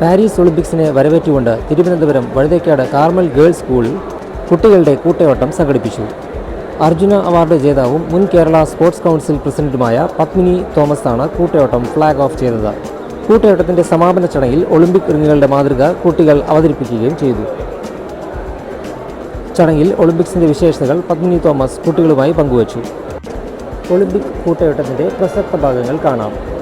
Paris ഒളിമ്പിക്സിനെ വരവേറ്റുകൊണ്ട് Thiruvananthapuram Vazhuthacaud Carmel girls സ്കൂളിൽ കുട്ടികളുടെ കൂട്ടയോട്ടം സംഘടിപ്പിച്ചു. അർജുന അവാർഡ് ജേതാവും മുൻ കേരള സ്പോർട്സ് കൗൺസിൽ പ്രസിഡന്റുമായ പത്മിനി തോമസ് ആണ് കൂട്ടയോട്ടം ഫ്ലാഗ് ഓഫ് ചെയ്തത്. കൂട്ടയോട്ടത്തിന്റെ സമാപന ചടങ്ങിൽ ഒളിമ്പിക് റിങ്ങുകളുടെ മാതൃക കുട്ടികൾ അവതരിപ്പിക്കുകയും ചെയ്തു. ചടങ്ങിൽ ഒളിമ്പിക്സിന്റെ വിശേഷതകൾ പത്മിനി തോമസ് കുട്ടികളുമായി പങ്കുവച്ചു. ഒളിമ്പിക് കൂട്ടയോട്ടത്തിന്റെ പ്രസക്ത ഭാഗങ്ങൾ കാണാം.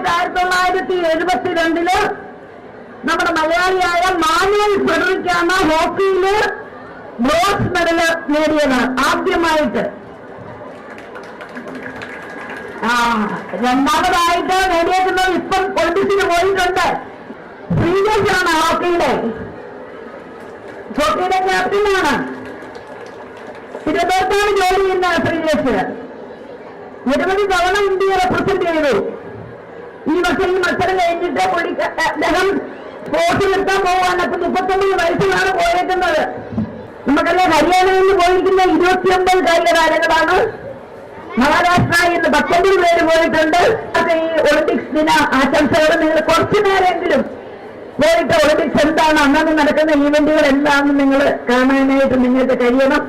ആദ്യമായിട്ട് ആയിരത്തി തൊള്ളായിരത്തി എഴുപത്തിരണ്ടിൽ നമ്മുടെ മലയാളിയായ മാനുവൽ ഫെഡറിക്കാണ് ഹോക്കിയിൽ ബ്രോൺസ് മെഡൽ നേടിയത് ആദ്യമായിട്ട്. ആ രണ്ടാമതായിട്ട് നേടിയേക്കുന്നത് ഇപ്പം ഒളിമ്പിക്സിന് പോയിട്ടുണ്ട്. ആണ് ഹോക്കിയുടെ ഹോക്കിയുടെ ക്യാപ്റ്റനാണ്. തിരുവനന്തപുരത്താണ് ജോലി ചെയ്യുന്ന ശ്രീജേഷ് നിരവധി തവണ ഇന്ത്യയെ റെപ്രസെന്റ് ചെയ്തു. ഈ മത്സരം കഴിഞ്ഞിട്ട് പുള്ളി അദ്ദേഹം സ്പോർട്സ് നിർത്താൻ പോവാണ് അപ്പൊ മുപ്പത്തൊമ്പത് വയസ്സിലാണ് പോയേക്കുന്നത്. നമുക്കറിയാം ഹരിയാനയിൽ നിന്ന് പോയിരിക്കുന്ന ഇരുപത്തിയൊമ്പത് മഹാരാഷ്ട്ര പത്തൊമ്പത് പേര് പോയിട്ടുണ്ട്. ഈ ഒളിമ്പിക്സ് ദിന ആശംസകൾ നിങ്ങൾ കുറച്ചു നേരമെങ്കിലും പോയിട്ട് ഒളിമ്പിക്സ് എന്താണ് അന്നന്ന് നടക്കുന്ന ഈവന്റുകൾ എന്താണെന്ന് നിങ്ങൾ കാണാനായിട്ട് നിങ്ങൾക്ക് കഴിയണം.